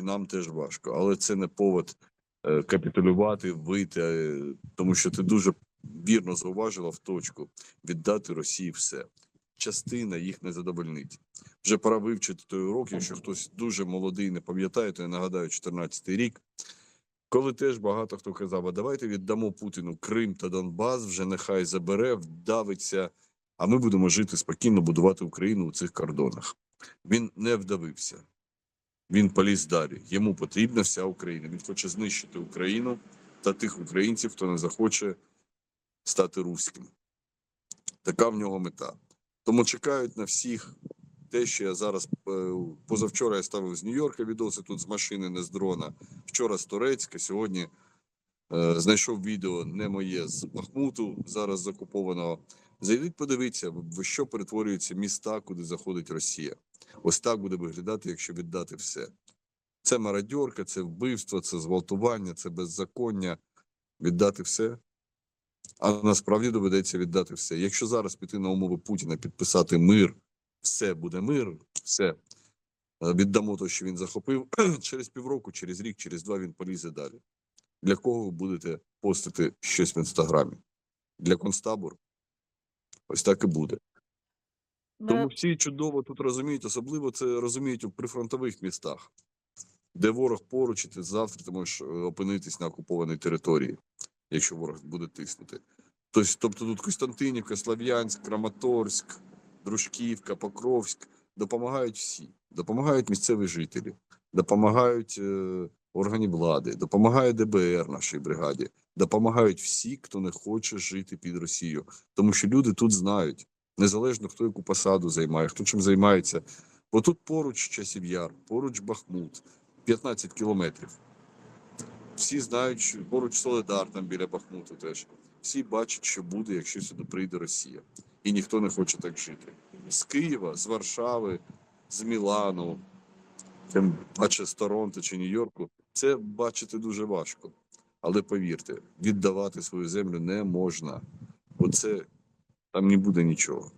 і нам теж важко. Але це не повод е, капітулювати, вийти, е, тому що ти дуже вірно зауважила в точку віддати Росії все. Частина їх не задовольнить. Вже пора вивчити той урок, якщо хтось дуже молодий, не пам'ятає, то я нагадаю, 14-й рік. Коли теж багато хто казав, а давайте віддамо Путіну Крим та Донбас, вже нехай забере, вдавиться, а ми будемо жити спокійно, будувати Україну у цих кордонах. Він не вдавився. Він поліз далі. Йому потрібна вся Україна. Він хоче знищити Україну та тих українців, хто не захоче стати руським. Така в нього мета. Тому чекають на всіх те, що я зараз е, позавчора я ставив з Нью-Йорка відоси тут з машини, не з дрона. Вчора з Турецька, сьогодні е, знайшов відео не моє з Бахмуту, зараз закупованого. Зайдіть, подивіться, в що перетворюються міста, куди заходить Росія. Ось так буде виглядати, якщо віддати все. Це мародьорка, це вбивство, це зґвалтування, це беззаконня. Віддати все. А насправді доведеться віддати все. Якщо зараз піти на умови Путіна, підписати мир, все буде мир, все е, віддамо те, що він захопив. через півроку, через рік, через два він полізе далі. Для кого ви будете постити щось в інстаграмі? Для концтабору? Ось так і буде. Тому всі чудово тут розуміють, особливо це розуміють у прифронтових містах, де ворог поруч, і ти завтра ти можеш е, опинитись на окупованій території, якщо ворог буде тиснути. Тобто, тобто тут Костянтинівка, Слов'янськ, Краматорськ, Дружківка, Покровськ допомагають всі, допомагають місцеві жителі, допомагають е, органи влади, допомагає ДБР нашій бригаді, допомагають всі, хто не хоче жити під Росією, тому що люди тут знають незалежно хто яку посаду займає, хто чим займається. Бо тут поруч часів яр, поруч Бахмут, 15 кілометрів. Всі знають, що поруч Соледар там біля Бахмуту теж. Всі бачать, що буде, якщо сюди прийде Росія. І ніхто не хоче так жити. З Києва, з Варшави, з Мілану, тим паче з Торонто чи Нью-Йорку, це бачити дуже важко. Але повірте, віддавати свою землю не можна. Бо це там не буде нічого.